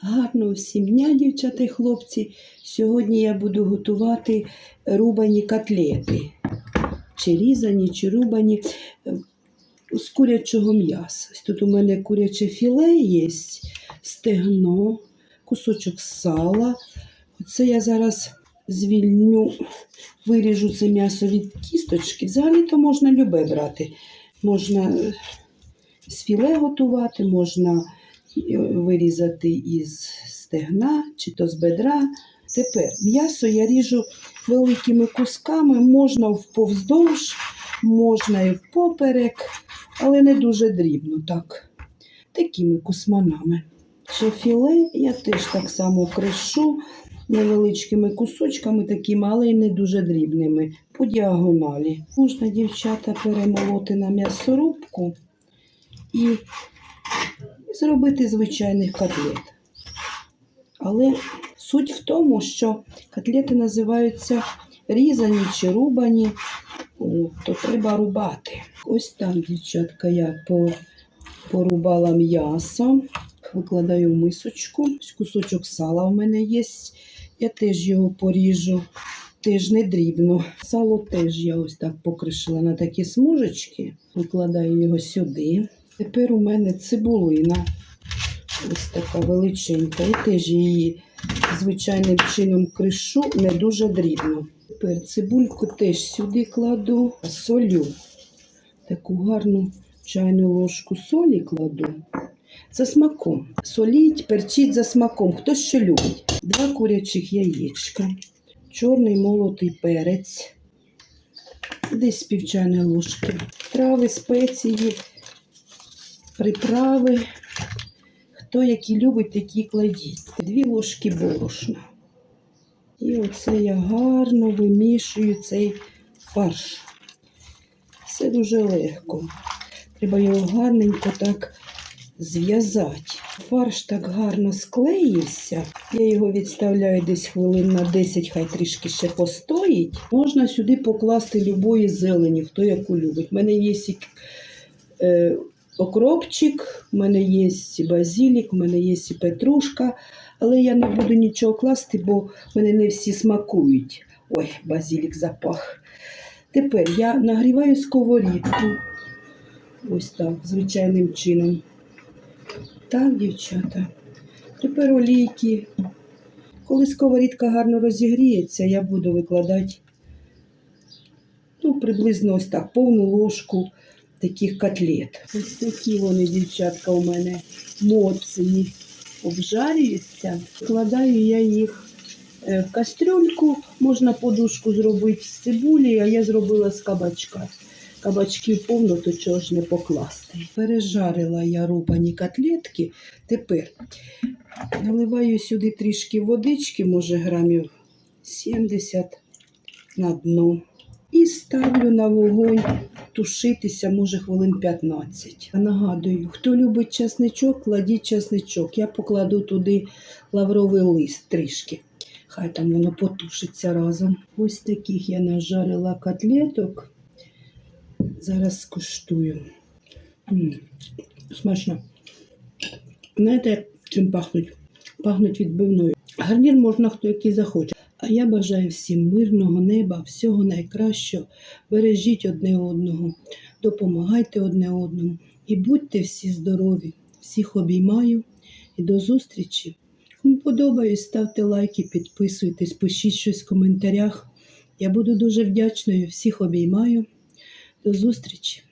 Гарного всім дня, дівчата і хлопці. Сьогодні я буду готувати рубані котлети. Чи різані, чи рубані з курячого м'яса. Тут у мене куряче філе є, стегно, кусочок сала. Оце я зараз звільню, виріжу це м'ясо від кісточки. Взагалі-то можна любе брати. Можна з філе готувати, можна вирізати із стегна чи то з бедра. Тепер м'ясо я ріжу великими кусками, можна вповздовж, можна і впоперек, але не дуже дрібно, так, такими кусманами. Ще філе я теж так само кришу невеличкими кусочками, такими, але й не дуже дрібними, по діагоналі. Можна, дівчата, перемолоти на м'ясорубку і зробити звичайних котлет. Але суть в тому, що котлети називаються різані чи рубані, то треба рубати. Ось так, дівчатка, я порубала м'ясо, викладаю в мисочку. Ось кусочок сала в мене є. Я теж його поріжу, теж не дрібно. Сало теж я ось так покришила на такі смужечки, викладаю його сюди. Тепер у мене цибулина. Ось така величенька. І теж її звичайним чином кришу не дуже дрібно. Тепер цибульку теж сюди кладу, солю. Таку гарну чайну ложку солі кладу. За смаком. Соліть, перчіть за смаком. Хто що любить. Два курячих яєчка, чорний молотий перець, десь пів ложки, трави, спеції, приправи. Хто які любить, такі кладіть. Дві ложки борошна. І оце я гарно вимішую цей фарш. Все дуже легко. Треба його гарненько так зв'язати. Фарш так гарно склеївся. Я його відставляю десь хвилин на 10, хай трішки ще постоїть. Можна сюди покласти любої зелені, хто яку любить. У мене є і, е, окропчик, у мене є і базилік, у мене є і петрушка, але я не буду нічого класти, бо в мене не всі смакують. Ой, базилік запах. Тепер я нагріваю сковорідку. Ось так, звичайним чином. Так, дівчата. Тепер олійки. Коли сковорідка гарно розігріється, я буду викладати ну, приблизно ось так, повну ложку таких котлет. Ось такі вони, дівчатка, у мене моцні обжарюються. Вкладаю я їх е, в кастрюльку, можна подушку зробити з цибулі, а я зробила з кабачка. Кабачків повно, то чого ж не покласти. Пережарила я рубані котлетки. Тепер наливаю сюди трішки водички, може грамів 70 на дно. І ставлю на вогонь тушитися, може, хвилин 15. Нагадую, хто любить часничок, кладіть часничок. Я покладу туди лавровий лист трішки. Хай там воно потушиться разом. Ось таких я нажарила котлеток. Зараз скуштую. М, Смачно. Знаєте, чим пахнуть? Пахнуть відбивною. Гарнір можна хто який захоче. А я бажаю всім мирного неба, всього найкращого. Бережіть одне одного, допомагайте одне одному і будьте всі здорові. Всіх обіймаю і до зустрічі. Кому подобаюсь, ставте лайки, підписуйтесь, пишіть щось в коментарях. Я буду дуже вдячною. Всіх обіймаю. До зустрічі!